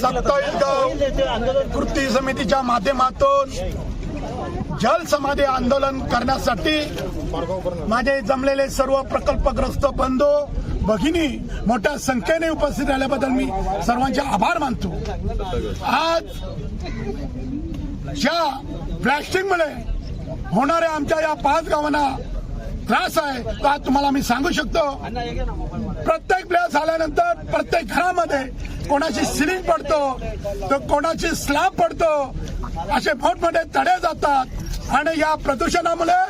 सत्तावीस गाव कृती समितीच्या माध्यमातून जलसमाधी आंदोलन करण्यासाठी माझे जमलेले सर्व प्रकल्पग्रस्त बंधू भगिनी मोठ्या संख्येने उपस्थित राहिल्याबद्दल मी सर्वांचे आभार मानतो. आज ज्या ब्लॅस्टिंगमुळे होणाऱ्या आमच्या या पाच गावांना त्रास आहे. तो आज तुम्हाला मी सांगू शकतो? प्रत्येक प्लेअर आल्यानंतर प्रत्येक घरामध्ये कोणाची सिलिंग पडतो तर कोणाची स्लॅब पडतो असे मोठमोठे तडे जातात. आणि या प्रदूषणामुळे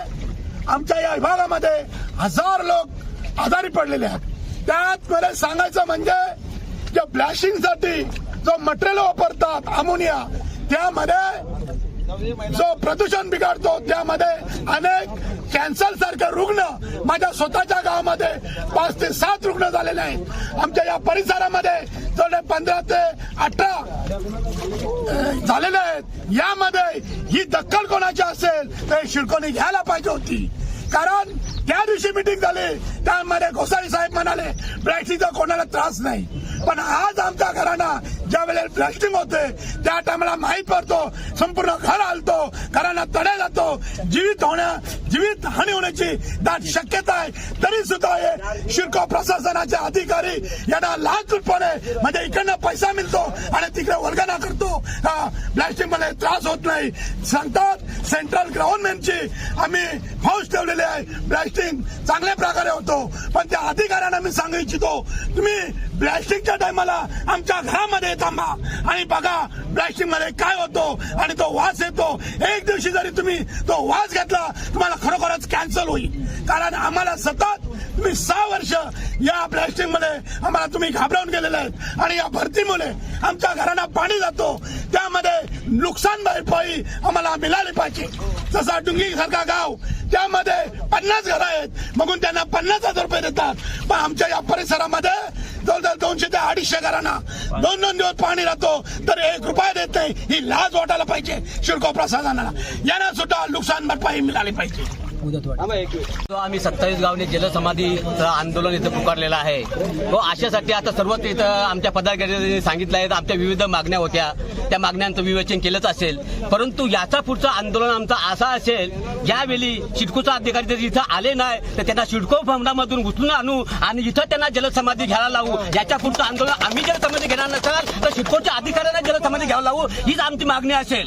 आमच्या या विभागामध्ये हजार लोक आजारी पडलेले आहेत. त्यात मला सांगायचं म्हणजे ज्या ब्लॅशिंगसाठी जो मटेरियल वापरतात अमोनिया त्यामध्ये जो प्रदूषण बिघडतो त्यामध्ये अनेक कॅन्सर सारखे रुग्ण माझ्या स्वतःच्या गावामध्ये पाच ते सात रुग्ण झालेले आहेत. आमच्या या परिसरामध्ये जवळ पंधरा ते अठरा झालेले आहेत. यामध्ये ही दखल कोणाची असेल तर शिडकोनी घ्यायला पाहिजे होती. कारण त्या दिवशी मिटिंग झाली. त्यामध्ये घोसाळी साहेब म्हणाले ब्लॅस्टिंगचा कोणाला त्रास नाही. पण आज आमच्या घराना ज्या वेळेला ब्लास्टिंग होते त्या टायमाला माहीत पडतो संपूर्ण घर हलतो घरांना तडे जातो. जीवित होण्या जीवित हानी होण्याची दाट शक्यता आहे. तरी सुद्धा हे शिरको प्रशासनाचे अधिकारी यांना लाचपणे म्हणजे इकडनं पैसा मिळतो आणि तिकडे वर्गना करतो. ब्लास्टिंगमध्ये त्रास होत नाही. सांगतात सेंट्रल गव्हर्नमेंटची आम्ही ब्लॅस्टिंग चांगल्या प्रकारे होतो. पण त्या अधिकाऱ्यांना मी सांगू इच्छितो तुम्ही ब्लॅस्टिंगच्या टायमाला आमच्या घरामध्ये थांबा. आणि बघा ब्लॅस्टिंगमध्ये काय होतो आणि तो वास येतो. एक दिवशी जरी तुम्ही तो वास घेतला तुम्हाला खरोखरच कॅन्सल होईल. कारण आम्हाला सतत तुम्ही सहा वर्ष या ब्लास्टिंगमध्ये आम्हाला तुम्ही घाबरवून गेलेले आहेत. आणि या भरतीमुळे आमच्या घरांना पाणी जातो. त्यामध्ये नुकसान भरपाई आम्हाला मिळाली पाहिजे. जसा डुंगी सारखा गाव त्यामध्ये पन्नास घरं आहेत. बघून त्यांना पन्नास हजार रुपये देतात. पण आमच्या या परिसरामध्ये जवळजवळ दोनशे ते अडीचशे घरांना दोन दोन दिवस पाणी राहतो. तर एक रुपया देत नाही. ही लाज वाटायला पाहिजे. शिडको प्रसादांना यांना सुद्धा नुकसान भरपाई मिळाली पाहिजे. जो आम्ही सत्तावीस गावने जलसमाधीचं आंदोलन इथं पुकारलेलं आहे तो अशासाठी आता सर्वच इथं आमच्या पदाधिकाऱ्यांनी सांगितलं आहे आमच्या विविध मागण्या होत्या. त्या मागण्यांचं विवेचन केलंच असेल. परंतु याचा पुढचं आंदोलन आमचं असं असेल ज्यावेळी सिडकोचा अधिकारी जर इथं आले नाही तर त्यांना सिडको भवनामधून उचलून आणू आणि इथं त्यांना जलसमाधी घ्यायला लावू. याच्या पुढचं आंदोलन आम्ही जलसमाधी घेणार नसाल तर सिडकोच्या अधिकाऱ्यांना जलसमाधी घ्यायला लावू. हीच आमची मागणी असेल.